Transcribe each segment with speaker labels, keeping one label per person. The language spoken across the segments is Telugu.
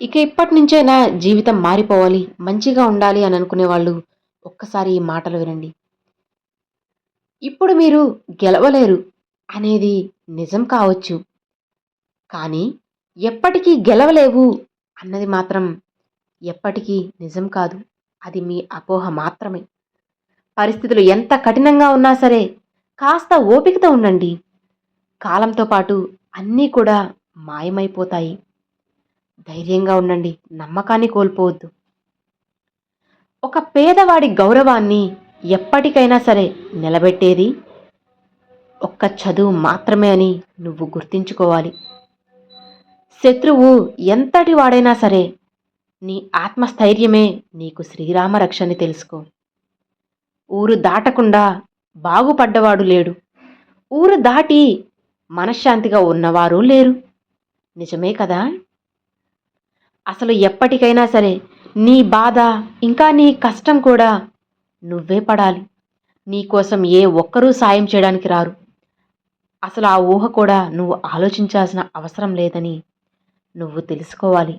Speaker 1: ఇక ఇప్పటి నుంచైనా జీవితం మారిపోవాలి మంచిగా ఉండాలి అని అనుకునే వాళ్ళు ఒక్కసారి ఈ మాటలు వినండి. ఇప్పుడు మీరు గెలవలేరు అనేది నిజం కావచ్చు కానీ ఎప్పటికీ గెలవలేవు అన్నది మాత్రం ఎప్పటికీ నిజం కాదు. అది మీ అపోహ మాత్రమే. పరిస్థితులు ఎంత కఠినంగా ఉన్నా సరే కాస్త ఓపికతో ఉండండి. కాలంతో పాటు అన్నీ కూడా మాయమైపోతాయి. ధైర్యంగా ఉండండి. నమ్మకాన్ని కోల్పోవద్దు. ఒక పేదవాడి గౌరవాన్ని ఎప్పటికైనా సరే నిలబెట్టేది ఒక్క చదువు మాత్రమే అని నువ్వు గుర్తించుకోవాలి. శత్రువు ఎంతటి వాడైనా సరే నీ ఆత్మస్థైర్యమే నీకు శ్రీరామ రక్షని తెలుసుకో. ఊరు దాటకుండా బాగుపడ్డవాడు లేడు. ఊరు దాటి మనశ్శాంతిగా ఉన్నవారు లేరు. నిజమే కదా? అసలు ఎప్పటికైనా సరే నీ బాధ ఇంకా నీ కష్టం కూడా నువ్వే పడాలి. నీకోసం ఏ ఒక్కరూ సాయం చేయడానికి రారు. అసలు ఆ ఊహ కూడా నువ్వు ఆలోచించాల్సిన అవసరం లేదని నువ్వు తెలుసుకోవాలి.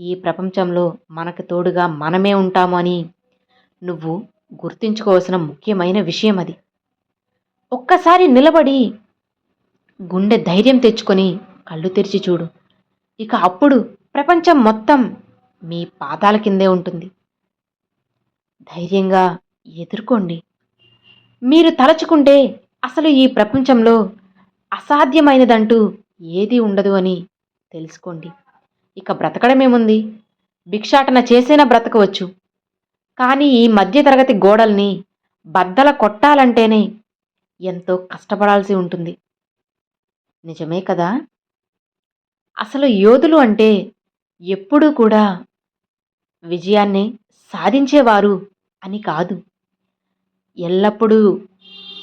Speaker 1: ఈ ప్రపంచంలో మనకు తోడుగా మనమే ఉంటాము అని నువ్వు గుర్తుంచుకోవాల్సిన ముఖ్యమైన విషయం అది. ఒక్కసారి నిలబడి గుండె ధైర్యం తెచ్చుకొని కళ్ళు తెరిచి చూడు. ఇక అప్పుడు ప్రపంచం మొత్తం మీ పాదాల కిందే ఉంటుంది. ధైర్యంగా ఎదుర్కోండి. మీరు తలచుకుంటే అసలు ఈ ప్రపంచంలో అసాధ్యమైనదంటూ ఏది ఉండదు అని తెలుసుకోండి. ఇక బ్రతకడమేముంది? భిక్షాటన చేసైనా బ్రతకవచ్చు. కానీ ఈ మధ్యతరగతి గోడల్ని బద్దల కొట్టాలంటేనే ఎంతో కష్టపడాల్సి ఉంటుంది. నిజమే కదా? అసలు యోధులు అంటే ఎప్పుడూ కూడా విజయాన్ని సాధించేవారు అని కాదు. ఎల్లప్పుడూ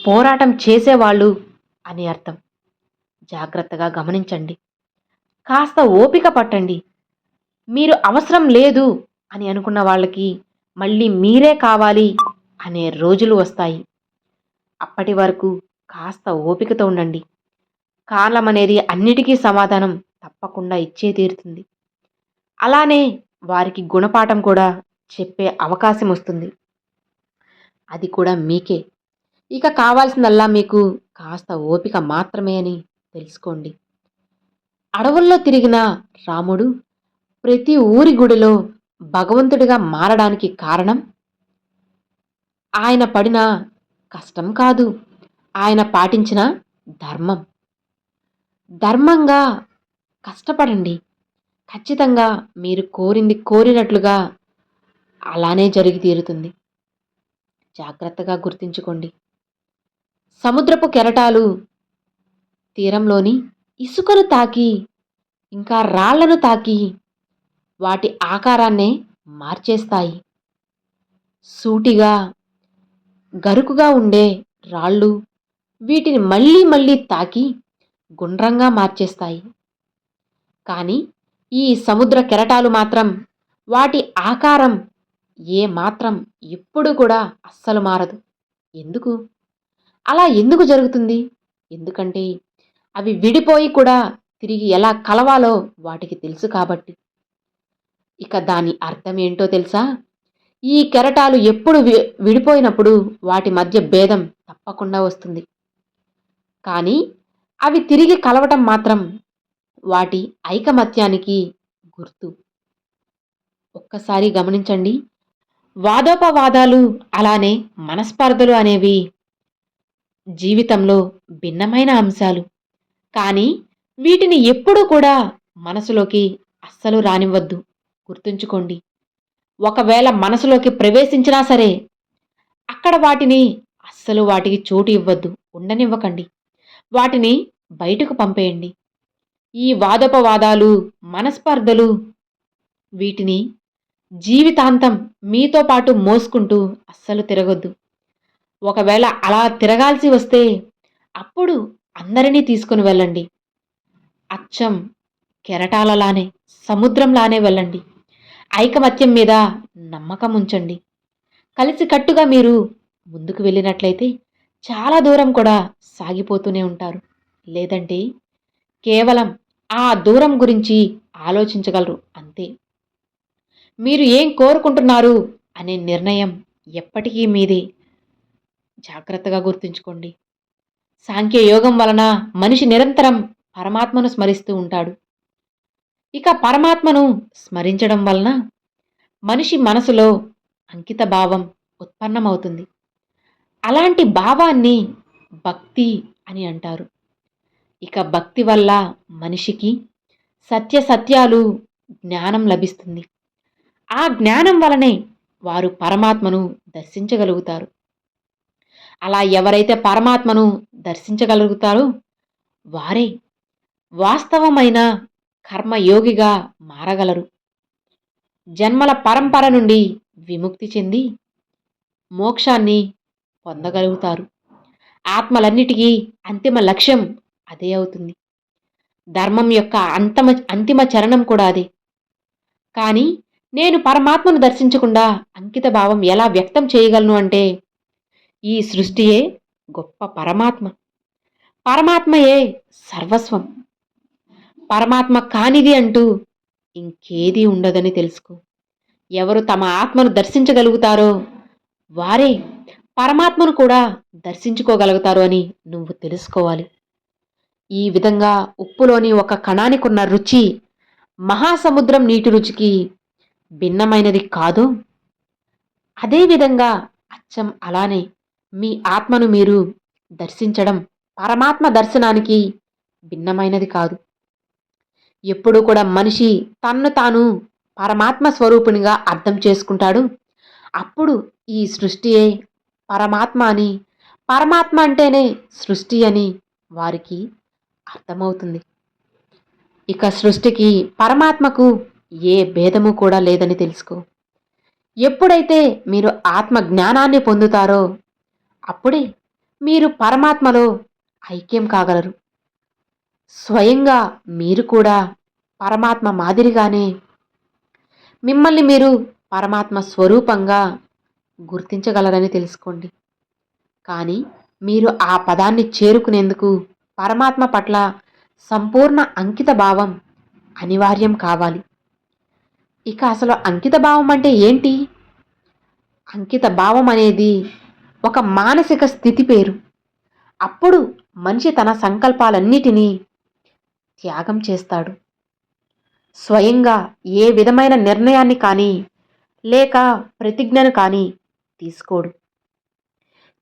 Speaker 1: పోరాటం చేసేవాళ్ళు అని అర్థం. జాగ్రత్తగా గమనించండి. కాస్త ఓపిక పట్టండి. మీరు అవసరం లేదు అని అనుకున్న వాళ్ళకి మళ్ళీ మీరే కావాలి అనే రోజులు వస్తాయి. అప్పటి వరకు కాస్త ఓపికతో ఉండండి. కాలం అనేది అన్నిటికీ సమాధానం తప్పకుండా ఇచ్చే తీరుతుంది. అలానే వారికి గుణపాఠం కూడా చెప్పే అవకాశం వస్తుంది. అది కూడా మీకే. ఇక కావాల్సిందల్లా మీకు కాస్త ఓపిక మాత్రమే అని తెలుసుకోండి. అడవుల్లో తిరిగిన రాముడు ప్రతి ఊరి గుడిలో భగవంతుడిగా మారడానికి కారణం? ఆయన పడిన కష్టం కాదు. ఆయన పాటించిన ధర్మం. ధర్మంగా కష్టపడండి. ఖచ్చితంగా మీరు కోరింది కోరినట్లుగా అలానే జరిగి తీరుతుంది. జాగ్రత్తగా గుర్తుంచుకోండి. సముద్రపు కెరటాలు తీరంలోని ఇసుకను తాకి ఇంకా రాళ్ళను తాకి వాటి ఆకారాన్నే మార్చేస్తాయి. సూటిగా గరుకుగా ఉండే రాళ్ళు వీటిని మళ్ళీ మళ్ళీ తాకి గుండ్రంగా మార్చేస్తాయి. కానీ ఈ సముద్ర కెరటాలు మాత్రం వాటి ఆకారం ఏ మాత్రం ఎప్పుడు కూడా అస్సలు మారదు. ఎందుకు? అలా ఎందుకు జరుగుతుంది? ఎందుకంటే అవి విడిపోయి కూడా తిరిగి ఎలా కలవాలో వాటికి తెలుసు కాబట్టి. ఇక దాని అర్థం ఏంటో తెలుసా? ఈ కెరటాలు ఎప్పుడు విడిపోయినప్పుడు వాటి మధ్య భేదం తప్పకుండా వస్తుంది. కానీ అవి తిరిగి కలవటం మాత్రం వాటి ఐకమత్యానికి గుర్తు. ఒక్కసారి గమనించండి. వాదోపవాదాలు అలానే మనస్పర్ధలు అనేవి జీవితంలో భిన్నమైన అంశాలు. కానీ వీటిని ఎప్పుడూ కూడా మనసులోకి అస్సలు రానివ్వద్దు. గుర్తుంచుకోండి. ఒకవేళ మనసులోకి ప్రవేశించినా సరే అక్కడ వాటిని అస్సలు వాటికి చోటు ఇవ్వద్దు. ఉండనివ్వకండి. వాటిని బయటకు పంపేయండి. ఈ వాదోపవాదాలు మనస్పర్ధలు వీటిని జీవితాంతం మీతో పాటు మోసుకుంటూ అస్సలు తిరగొద్దు. ఒకవేళ అలా తిరగాల్సి వస్తే అప్పుడు అందరినీ తీసుకుని వెళ్ళండి. అచ్చం కెరటాలలానే సముద్రంలానే వెళ్ళండి. ఐకమత్యం మీద నమ్మకం ఉంచండి. కలిసికట్టుగా మీరు ముందుకు వెళ్ళినట్లయితే చాలా దూరం కూడా సాగిపోతూనే ఉంటారు. లేదంటే కేవలం ఆ దూరం గురించి ఆలోచించగలరు అంతే. మీరు ఏం కోరుకుంటున్నారు అనే నిర్ణయం ఎప్పటికీ మీదే. జాగ్రత్తగా గుర్తుంచుకోండి. సాంఖ్యయోగం వలన మనిషి నిరంతరం పరమాత్మను స్మరిస్తూ ఉంటాడు. ఇక పరమాత్మను స్మరించడం వలన మనిషి మనసులో అంకిత భావం ఉత్పన్నమవుతుంది. అలాంటి భావాన్ని భక్తి అని అంటారు. ఇక భక్తి వల్ల మనిషికి సత్య సత్యాలు జ్ఞానం లభిస్తుంది. ఆ జ్ఞానం వలనే వారు పరమాత్మను దర్శించగలుగుతారు. అలా ఎవరైతే పరమాత్మను దర్శించగలుగుతారో వారే వాస్తవమైన కర్మయోగిగా మారగలరు. జన్మల పరంపర నుండి విముక్తి చెంది మోక్షాన్ని పొందగలుగుతారు. ఆత్మలన్నిటికీ అంతిమ లక్ష్యం అదే అవుతుంది. ధర్మం యొక్క అంతమ అంతిమ చరణం కూడా అదే. కానీ నేను పరమాత్మను దర్శించకుండా అంకిత భావం ఎలా వ్యక్తం చేయగలను అంటే ఈ సృష్టియే గొప్ప పరమాత్మ. పరమాత్మయే సర్వస్వం. పరమాత్మ కానిది అంటూ ఇంకేది ఉండదని తెలుసుకో. ఎవరు తమ ఆత్మను దర్శించగలుగుతారో వారే పరమాత్మను కూడా దర్శించుకోగలుగుతారు అని నువ్వు తెలుసుకోవాలి. ఈ విధంగా ఉప్పులోని ఒక కణానికున్న రుచి మహాసముద్రం నీటి రుచికి భిన్నమైనది కాదు. అదేవిధంగా అచ్చం అలానే మీ ఆత్మను మీరు దర్శించడం పరమాత్మ దర్శనానికి భిన్నమైనది కాదు. ఎప్పుడు కూడా మనిషి తన్ను తాను పరమాత్మ స్వరూపునిగా అర్థం చేసుకుంటాడు. అప్పుడు ఈ సృష్టియే పరమాత్మ అని పరమాత్మ అంటేనే సృష్టి అని వారికి అర్థమవుతుంది. ఇక సృష్టికి పరమాత్మకు ఏ భేదము కూడా లేదని తెలుసుకో. ఎప్పుడైతే మీరు ఆత్మ జ్ఞానాన్ని పొందుతారో అప్పుడే మీరు పరమాత్మలో ఐక్యం కాగలరు. స్వయంగా మీరు కూడా పరమాత్మ మాదిరిగానే మిమ్మల్ని మీరు పరమాత్మ స్వరూపంగా గుర్తించగలరని తెలుసుకోండి. కానీ మీరు ఆ పదాన్ని చేరుకునేందుకు పరమాత్మ పట్ల సంపూర్ణ అంకిత భావం అనివార్యం కావాలి. ఇక అసలు అంకిత భావం అంటే ఏంటి? అంకిత భావం అనేది ఒక మానసిక స్థితి పేరు. అప్పుడు మనిషి తన సంకల్పాలన్నిటినీ త్యాగం చేస్తాడు. స్వయంగా ఏ విధమైన నిర్ణయాన్ని కానీ లేక ప్రతిజ్ఞను కానీ తీసుకోడు.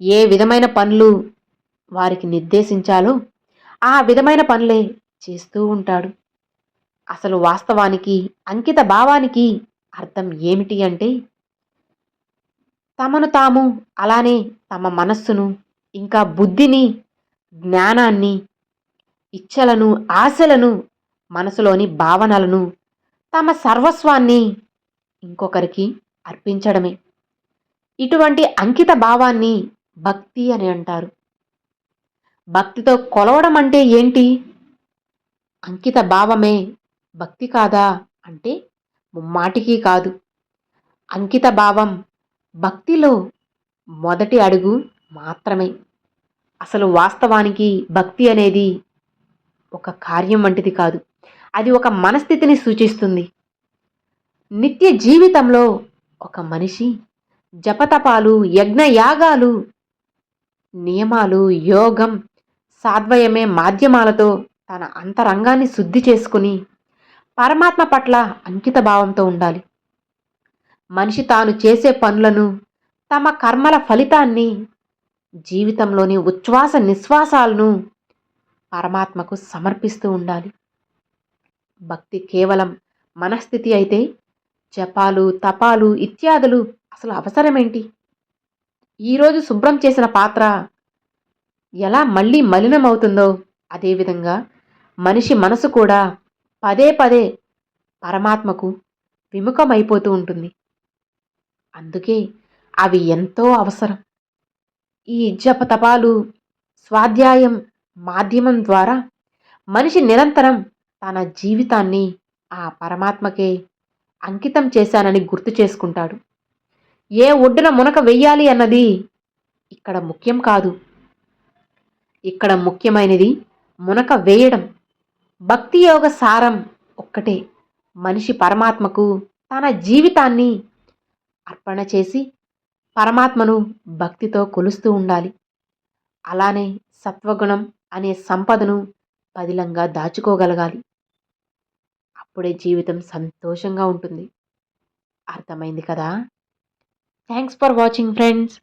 Speaker 1: ఏ విధమైన పనులు వారికి నిర్దేశించాలో ఆ విధమైన పనులే చేస్తూ ఉంటాడు. అసలు వాస్తవానికి అంకిత భావానికి అర్థం ఏమిటి అంటే తమను తాము అలానే తమ మనస్సును ఇంకా బుద్ధిని జ్ఞానాన్ని ఇచ్చలను ఆశలను మనసులోని భావనలను తమ సర్వస్వాన్ని ఇంకొకరికి అర్పించడమే. ఇటువంటి అంకిత భావాన్ని భక్తి అని అంటారు. భక్తితో కొలవడం అంటే ఏంటి? అంకిత భావమే. భక్తి కాదా? అంటే ముమ్మాటికి కాదు. అంకిత భావం భక్తిలో మొదటి అడుగు మాత్రమే. అసలు వాస్తవానికి భక్తి అనేది ఒక కార్యం వంటిది కాదు. అది ఒక మనస్థితిని సూచిస్తుంది. నిత్య జీవితంలో ఒక మనిషి జపతపాలు యజ్ఞయాగాలు నియమాలు యోగం సాద్వయమే మాధ్యమాలతో తన అంతరంగాన్ని శుద్ధి చేసుకుని పరమాత్మ పట్ల అంకిత భావంతో ఉండాలి. మనిషి తాను చేసే పనులను తమ కర్మల ఫలితాన్ని జీవితంలోని ఉచ్ఛ్వాస నిశ్వాసాలను పరమాత్మకు సమర్పిస్తూ ఉండాలి. భక్తి కేవలం మనస్థితి అయితే జపాలు తపాలు ఇత్యాదులు అసలు అవసరమేంటి? ఈరోజు శుభ్రం చేసిన పాత్ర ఎలా మళ్ళీ మలినమవుతుందో అదేవిధంగా మనిషి మనసు కూడా పదే పదే పరమాత్మకు విముఖమైపోతూ ఉంటుంది. అందుకే అవి ఎంతో అవసరం. ఈ జపతపాలు స్వాధ్యాయం మాధ్యమం ద్వారా మనిషి నిరంతరం తన జీవితాన్ని ఆ పరమాత్మకే అంకితం చేశానని గుర్తు చేసుకుంటాడు. ఏ ఒడ్డున మునక వెయ్యాలి అన్నది ఇక్కడ ముఖ్యం కాదు. ఇక్కడ ముఖ్యమైనది మునక వేయడం. భక్తి యోగ సారం ఒక్కటే. మనిషి పరమాత్మకు తన జీవితాన్ని అర్పణ చేసి పరమాత్మను భక్తితో కొలుస్తూ ఉండాలి. అలానే సత్వగుణం అనే సంపదను పదిలంగా దాచుకోగలగాలి. అప్పుడే జీవితం సంతోషంగా ఉంటుంది. అర్థమైంది కదా? Thanks for watching friends.